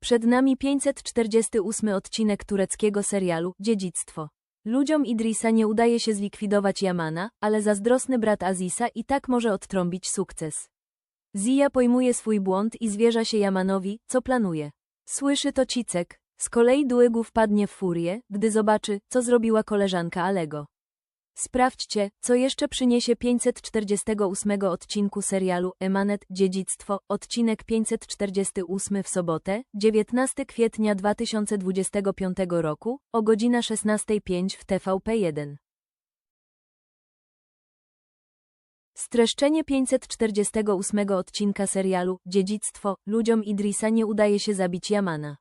Przed nami 548 odcinek tureckiego serialu Dziedzictwo. Ludziom Idrisa nie udaje się zlikwidować Yamana, ale zazdrosny brat Azisa i tak może odtrąbić sukces. Zia pojmuje swój błąd i zwierza się Yamanowi, co planuje. Słyszy to Cicek, z kolei Duegu wpadnie w furię, gdy zobaczy, co zrobiła koleżanka Alego. Sprawdźcie, co jeszcze przyniesie 548 odcinku serialu Emanet Dziedzictwo, odcinek 548 w sobotę, 19 kwietnia 2025 roku, o godzina 16.05 w TVP1. Streszczenie 548 odcinka serialu Dziedzictwo, ludziom Idrisa nie udaje się zabić Jamana.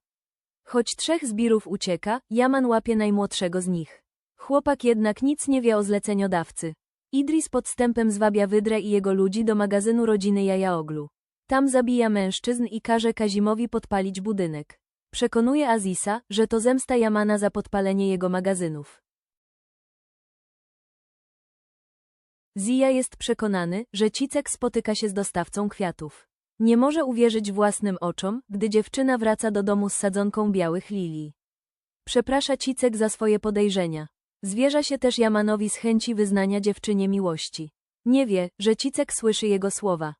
Choć trzech zbirów ucieka, Jaman łapie najmłodszego z nich. Chłopak jednak nic nie wie o zleceniodawcy. Idris podstępem zwabia Wydrę i jego ludzi do magazynu rodziny Jajaoglu. Tam zabija mężczyzn i każe Kazimowi podpalić budynek. Przekonuje Azisa, że to zemsta Jamana za podpalenie jego magazynów. Zia jest przekonany, że Cicek spotyka się z dostawcą kwiatów. Nie może uwierzyć własnym oczom, gdy dziewczyna wraca do domu z sadzonką białych lilii. Przeprasza Cicek za swoje podejrzenia. Zwierza się też Jamanowi z chęci wyznania dziewczynie miłości. Nie wie, że Cicek słyszy jego słowa.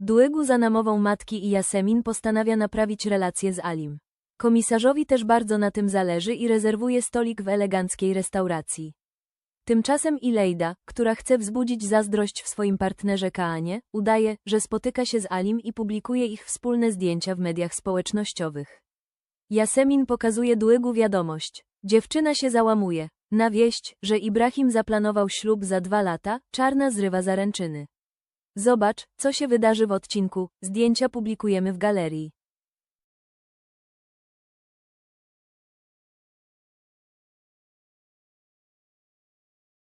Duegu za namową matki i Jasemin postanawia naprawić relacje z Alim. Komisarzowi też bardzo na tym zależy i rezerwuje stolik w eleganckiej restauracji. Tymczasem Ilejda, która chce wzbudzić zazdrość w swoim partnerze Kaanie, udaje, że spotyka się z Alim i publikuje ich wspólne zdjęcia w mediach społecznościowych. Jasemin pokazuje Duegu wiadomość. Dziewczyna się załamuje. Na wieść, że Ibrahim zaplanował ślub za dwa lata, czarna zrywa zaręczyny. Zobacz, co się wydarzy w odcinku, zdjęcia publikujemy w galerii.